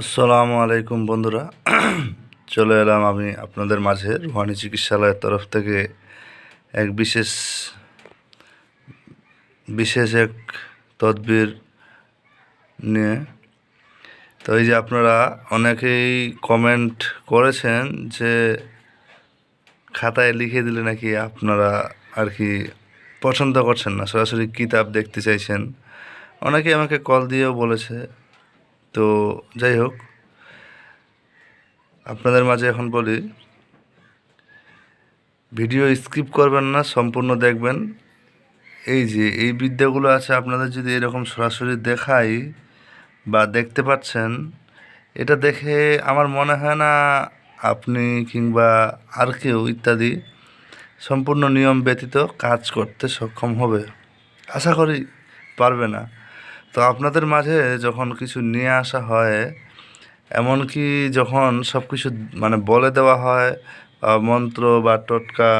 আসসালামু আলাইকুম বন্ধুরা। চলে এলাম আমি আপনাদের মাঝে রুহানি চিকিৎসালয়ের তরফ থেকে এক বিশেষ বিশেষ এক তদবির নিয়ে। তো এই যে আপনারা অনেকেই কমেন্ট করেছেন যে খাতায় লিখে দিলে নাকি আপনারা আর কি পছন্দ করছেন না, সরাসরি কিতাব দেখতে চাইছেন। অনেকেই আমাকে কল দিয়েও বলেছে। তো যাই হোক, আপনাদের মাঝে এখন বলি, ভিডিও স্কিপ করবেন না, সম্পূর্ণ দেখবেন। এই যে, এই বিদ্যাগুলো আছে, আপনাদের যদি এরকম সরাসরি দেখাই বা দেখতে পাচ্ছেন, এটা দেখে আমার মনে হয় না আপনি কিংবা আর কেউ ইত্যাদি সম্পূর্ণ নিয়ম ব্যতীত কাজ করতে সক্ষম হবে। আশা করি পারবে না। তো আপনাদের মাঝে যখন কিছু নিয়ে আসা হয় এমনকি যখন সব কিছু মানে বলে দেওয়া হয় মন্ত্র বা টোটকা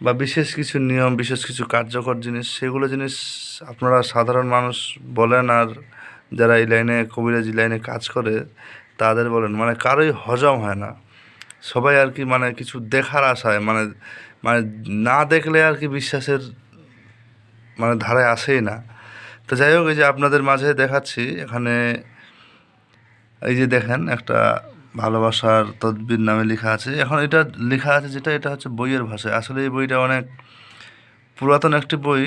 বা বিশেষ কিছু নিয়ম, বিশেষ কিছু কার্যকর জিনিস, সেগুলো জিনিস আপনারা সাধারণ মানুষ বলেন আর যারা এই লাইনে, কবিরাজি লাইনে কাজ করে, তাদের বলেন। মানে কারোই হজম হয় না। সবাই আর কি মানে কিছু দেখার আশায় মানে মানে না দেখলে আর কি বিশ্বাসের মানে ধারায় আসেই না। তো যাই হোক, এই যে আপনাদের মাঝে দেখাচ্ছি, এখানে এই যে দেখেন, একটা ভালোবাসার তদবির নামে লেখা আছে। এখন এটা লেখা আছে যেটা, এটা হচ্ছে বইয়ের ভাষায় আসলে এই বইটা অনেক পুরাতন একটি বই।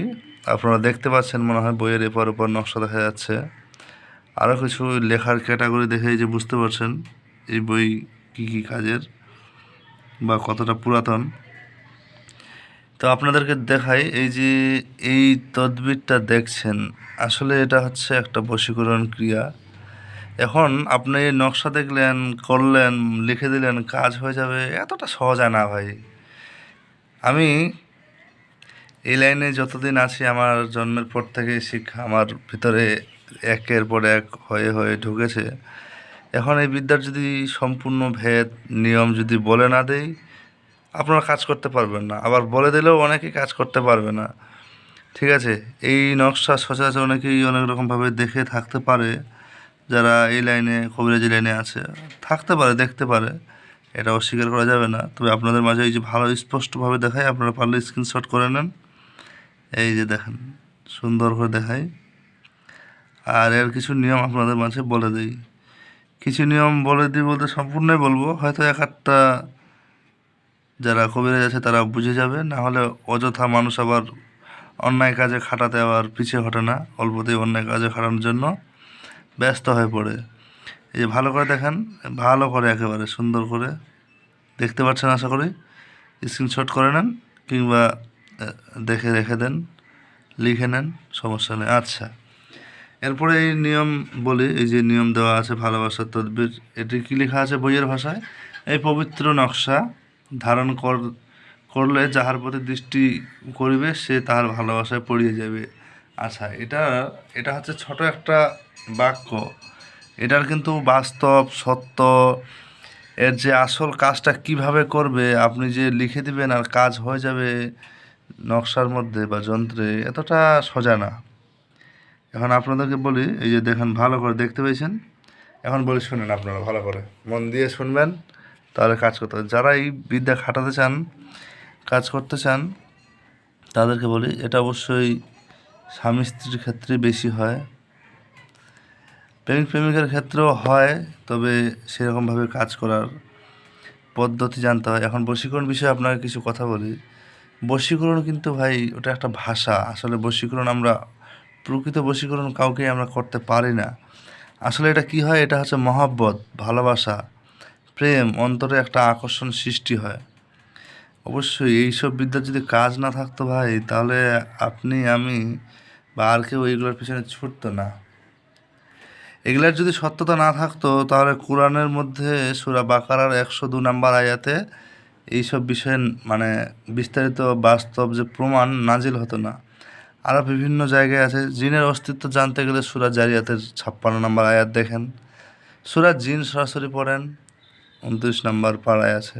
আপনারা দেখতে পাচ্ছেন, মনে হয় বইয়ের এপার ওপর নকশা দেখা যাচ্ছে। আরও কিছু লেখার ক্যাটাগরি দেখে যে বুঝতে পারছেন, এই বই কী কী কাজের বা কতটা পুরাতন। তো আপনাদেরকে দেখাই, এই যে এই তদবিরটা দেখছেন, আসলে এটা হচ্ছে একটা বশীকরণ ক্রিয়া। এখন আপনি নকশা দেখলেন, করলেন, লিখে দিলেন, কাজ হয়ে যাবে, এতটা সহজ না ভাই। আমি এই লাইনে যতদিন আছি, আমার জন্মের পর থেকে শিক্ষা আমার ভিতরে একের পর এক হয়ে হয়ে ঢুকেছে। এখন এই বিদ্যার যদি সম্পূর্ণ ভেদ, নিয়ম যদি বলে না দেই আপনারা কাজ করতে পারবেন না। আবার বলে দিলেও অনেকেই কাজ করতে পারবে না। ঠিক আছে? এই নকশা সচরাচর অনেকেই অনেক রকমভাবে দেখে থাকতে পারে, যারা এই লাইনে, কবিরাজি লাইনে আছে। থাকতে পারে, দেখতে পারে। এটা অস্বীকার করা যাবে না। তবে আপনাদের মাঝে এই যে ভালো স্পষ্টভাবে দেখায়, আপনারা পারলে স্ক্রিনশট করে নেন। এই যে দেখেন, সুন্দর করে দেখাই। আর এর কিছু নিয়ম আপনাদের মাঝে বলে দিই। কিছু নিয়ম বলে দিই বলতে সম্পূর্ণই বলব। হয়তো এক একটা যারা কবিরাজ আছে তারা বুঝে যাবে, না হলে অযথা মানুষ আবার অন্যায় কাজে খাটাতে আবার পিছিয়ে হটে না, অল্পতেই অন্যায় কাজে খাটানোর জন্য ব্যস্ত হয়ে পড়ে। এই যে ভালো করে দেখেন, ভালো করে একেবারে সুন্দর করে দেখতে পাচ্ছেন আশা করি। স্ক্রিনশট করে নেন কিংবা দেখে রেখে দেন, লিখে নেন, সমস্যা নেই। আচ্ছা এরপরে এই নিয়ম বলি, এই যে নিয়ম দেওয়া আছে ভালোবাসার তদবির, এটি কী লেখা আছে বইয়ের ভাষায়? এই পবিত্র নকশা ধারণ কর, করলে যাহার প্রতি দৃষ্টি করিবে, সে তাহার ভালোবাসায় পড়িয়ে যাবে আচ্ছা এটা এটা হচ্ছে ছোট একটা বাক্য। এটার কিন্তু বাস্তব, সত্য, এর যে আসল কাজটা কীভাবে করবে, আপনি যে লিখে দিবেন আর কাজ হয়ে যাবে নকশার মধ্যে বা যন্ত্রে, এতটা সোজা না। এখন আপনাদেরকে বলি, এই যে দেখেন, ভালো করে দেখতে পেয়েছেন? এখন বলি, শুনেন আপনারা ভালো করে। মন দিয়ে শুনবেন। তাহলে কাজ করতে হবে। যারা এই বিদ্যা খাটাতে চান, কাজ করতে চান, তাদেরকে বলি, এটা অবশ্যই স্বামী স্ত্রীর ক্ষেত্রে বেশি হয়। প্রেমিক প্রেমিকার ক্ষেত্রেও হয়, তবে সেরকমভাবে কাজ করার পদ্ধতি জানতে হয়। এখন বশীকরণ বিষয়ে আপনাকে কিছু কথা বলি। বশীকরণ কিন্তু ভাই, ওটা একটা ভাষা। আসলে বশীকরণ আমরা, প্রকৃত বশীকরণ কাউকে আমরা করতে পারি না। আসলে এটা কি হয়? এটা হচ্ছে মহাব্বত, ভালোবাসা। প্রেম, অন্তরে একটা আকর্ষণ সৃষ্টি হয়। অবশ্যই এইসব বিদ্যার যদি কাজ না থাকতো ভাই, তাহলে আপনি, আমি বা আর কেউ এইগুলোর পিছনে ছুটতো না। এগুলার যদি সত্যতা না থাকতো, তাহলে কোরআনের মধ্যে সুরা বাকারার একশো দু নাম্বার আয়াতে এইসব বিষয়ে মানে বিস্তারিত বাস্তব যে প্রমাণ নাজিল হতো না। আরও বিভিন্ন জায়গায় আছে, জিনের অস্তিত্ব জানতে গেলে সুরা জারিয়াতের ছাপ্পান্ন নাম্বার আয়াত দেখেন। সুরা জিন সরাসরি পড়েন। উনত্রিশ নাম্বার পাড়ায় আছে।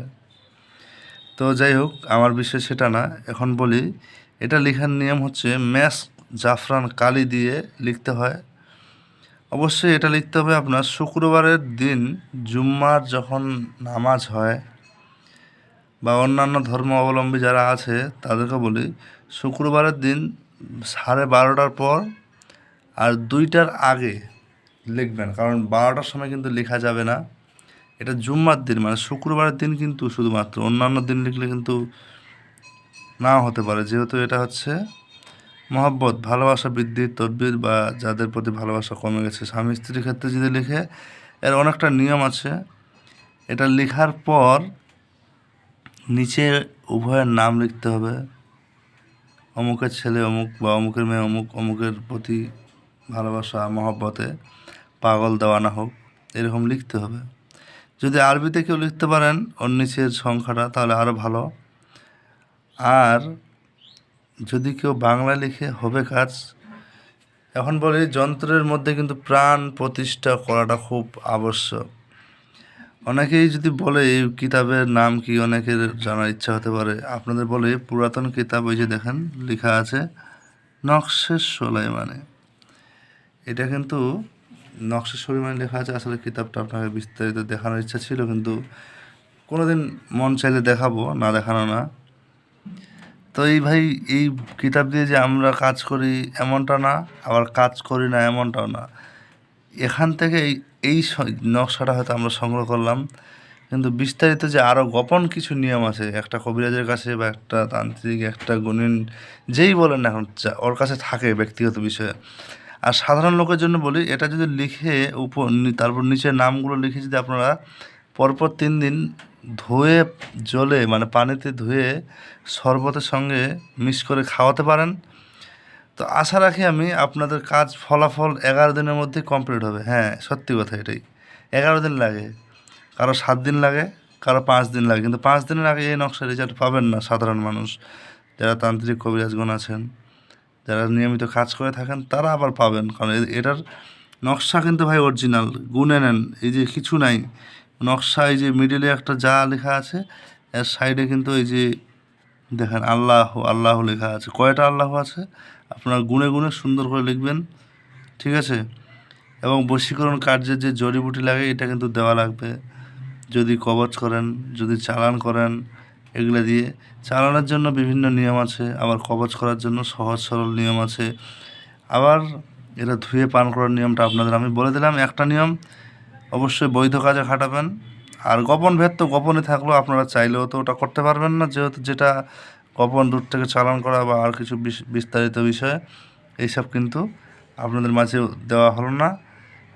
তো যাই হোক, আমার বিষয় সেটা না। এখন বলি, এটা লেখার নিয়ম হচ্ছে ম্যাস জাফরান কালি দিয়ে লিখতে হয়। অবশ্যই এটা লিখতে হবে আপনার শুক্রবারের দিন জুম্মার যখন নামাজ হয় বা অন্যান্য ধর্ম অবলম্বী যারা আছে, তাদেরকে বলি, শুক্রবারের দিন সাড়ে বারোটার পর আর দুইটার আগে লিখবেন। কারণ বারোটার সময় কিন্তু লেখা যাবে না। এটা জুম্মার দিন মানে শুক্রবারের দিন কিন্তু শুধুমাত্র। অন্যান্য দিন লিখলে কিন্তু নাও হতে পারে। যেহেতু এটা হচ্ছে মহব্বত, ভালোবাসা বৃদ্ধির তদবির বা যাদের প্রতি ভালোবাসা কমে গেছে। স্বামী স্ত্রীর ক্ষেত্রে যদি লিখে, এর অনেকটা নিয়ম আছে। এটা লেখার পর নিচে উভয়ের নাম লিখতে হবে। অমুকের ছেলে অমুক বা অমুকের মেয়ে অমুক, অমুকের প্রতি ভালোবাসা, মহব্বতে পাগল দেওয়ানা হোক, এরকম লিখতে হবে। যদি আরবিতে কেউ লিখতে পারেন নিচের সংখ্যাটা, তাহলে আরও ভালো। আর যদি কেউ বাংলা লিখে হবে কাজ, এখন বলি যন্ত্রের মধ্যে কিন্তু প্রাণ প্রতিষ্ঠা করাটা খুব আবশ্যক। অনেকেই যদি বলে এই কিতাবের নাম কি, অনেকের জানার ইচ্ছা হতে পারে। আপনাদের বলে পুরাতন কিতাব, ওই যে দেখেন, লেখা আছে নকশের সোলাইমানে। এটা কিন্তু নকশের সোলাইমানে লেখা আছে, আসলে কিতাবটা আপনাকে বিস্তারিত দেখানোর ইচ্ছা ছিল, কিন্তু কোনোদিন মন চাইলে দেখাবো, না দেখানো না। তো এই ভাই, এই কিতাব দিয়ে যে আমরা কাজ করি এমনটা না, আবার কাজ করি না এমনটাও না। এখান থেকে এই এই নকশাটা হয়তো আমরা সংগ্রহ করলাম, কিন্তু বিস্তারিত যে আরও গোপন কিছু নিয়ম আছে, একটা কবিরাজের কাছে বা একটা তান্ত্রিক, একটা গুণিন, যেই বলেন এখন ওর কাছে থাকে ব্যক্তিগত বিষয়ে। আর সাধারণ লোকের জন্য বলি, এটা যদি লিখে উপর তারপর নিচে নামগুলো লিখে যদি আপনারা পরপর তিন দিন ধুয়ে জলে মানে পানিতে ধুয়ে শরবতের সঙ্গে মিক্স করে খাওয়াতে পারেন। তো আশা রাখি আমি আপনাদের কাজ ফলাফল এগারো দিনের মধ্যে কমপ্লিট হবে। হ্যাঁ সত্যি কথা এটাই। এগারো দিন লাগে। কারও সাত দিন লাগে, কারও পাঁচ দিন লাগে। কিন্তু পাঁচ দিনের আগে এই নকশা রেজাল্ট পাবেন না সাধারণ মানুষ। যারা তান্ত্রিক কবিরাজগণ আছেন। যারা নিয়মিত কাজ করে থাকেন, তারা আবার পাবেন। কারণ এটার নকশা কিন্তু ভাই অরিজিনাল গুনে নেন। এই যে কিছু নাই। নকশা, এই যে মিডিলে একটা যা লেখা আছে, এর সাইডে কিন্তু এই যে দেখেন আল্লাহ আল্লাহ লেখা আছে। কয়টা আল্লাহ আছে? আপনার গুনে গুনে সুন্দর করে লিখবেন। ঠিক আছে? এবং বশীকরণ কার্যের যে জড়িবুটি লাগে, এটা কিন্তু দেওয়া লাগবে। যদি কবচ করেন, যদি চালান করেন এগুলো দিয়ে চালানোর জন্য বিভিন্ন নিয়ম আছে, আবার কবচ করার জন্য সহজ সরল নিয়ম আছে। আবার এটা ধুয়ে পান করার নিয়মটা আপনাদের আমি বলে দিলাম। একটা নিয়ম, অবশ্যই বৈধ কাজে খাটাবেন। আর গোপন ভেদ তো গোপনে থাকলেও আপনারা চাইলেও তো ওটা করতে পারবেন না, যেহেতু যেটা গোপন দূর থেকে চালান করা বা আর কিছু বিস- বিস্তারিত বিষয়ে, এইসব কিন্তু আপনাদের মাঝে দেওয়া হলো না।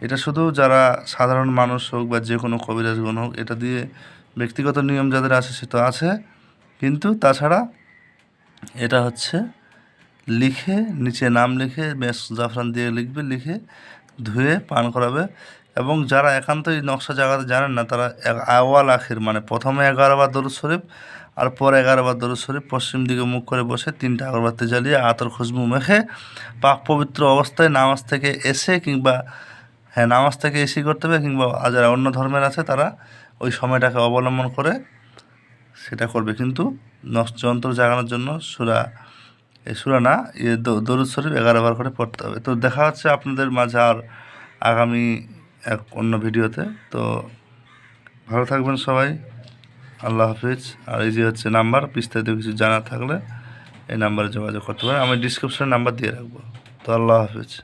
এটা শুধু যারা সাধারণ মানুষ হোক বা যে কোনো কবিরাজগণ হোক, এটা দিয়ে ব্যক্তিগত নিয়ম যাদের আছে সে তো আছে। কিন্তু তাছাড়া এটা হচ্ছে লিখে, নিচে নাম লিখে বেশ জাফরান দিয়ে লিখবে, লিখে ধুয়ে পান করাবে। এবং যারা একান্ত এই নকশা জায়গাতে জানেন না, তারা আওয়াল আখির মানে প্রথমে এগারো বার দরুদ শরীফ, আর পরে এগারো বার দরুদ শরীফ, পশ্চিম দিকে মুখ করে বসে তিনটা আগরবাতি জ্বালিয়ে আতর খুশবু মেখে পাক পবিত্র অবস্থায় নামাজ থেকে এসে কিংবা হ্যাঁ নামাজ থেকে এসে করতে হবে কিংবা যারা অন্য ধর্মের আছে তারা ওই সময়টাকে অবলম্বন করে সেটা করবে। কিন্তু নষ্ট যন্ত্র জাগানোর জন্য সুরা, এই সুরা না ইয়ে দরুদ শরীফ এগারো বার করে পড়তে হবে। তো দেখা হচ্ছে আপনাদের মাঝে আর আগামী এক অন্য ভিডিওতে। তো ভালো থাকবেন সবাই। আল্লাহ হাফিজ। আর এই যে হচ্ছে নাম্বার, বিস্তারিত কিছু জানা থাকলে এই নাম্বারে যোগাযোগ করতে পারেন। আমি ডিসক্রিপশনে নাম্বার দিয়ে রাখব। তো আল্লাহ হাফিজ।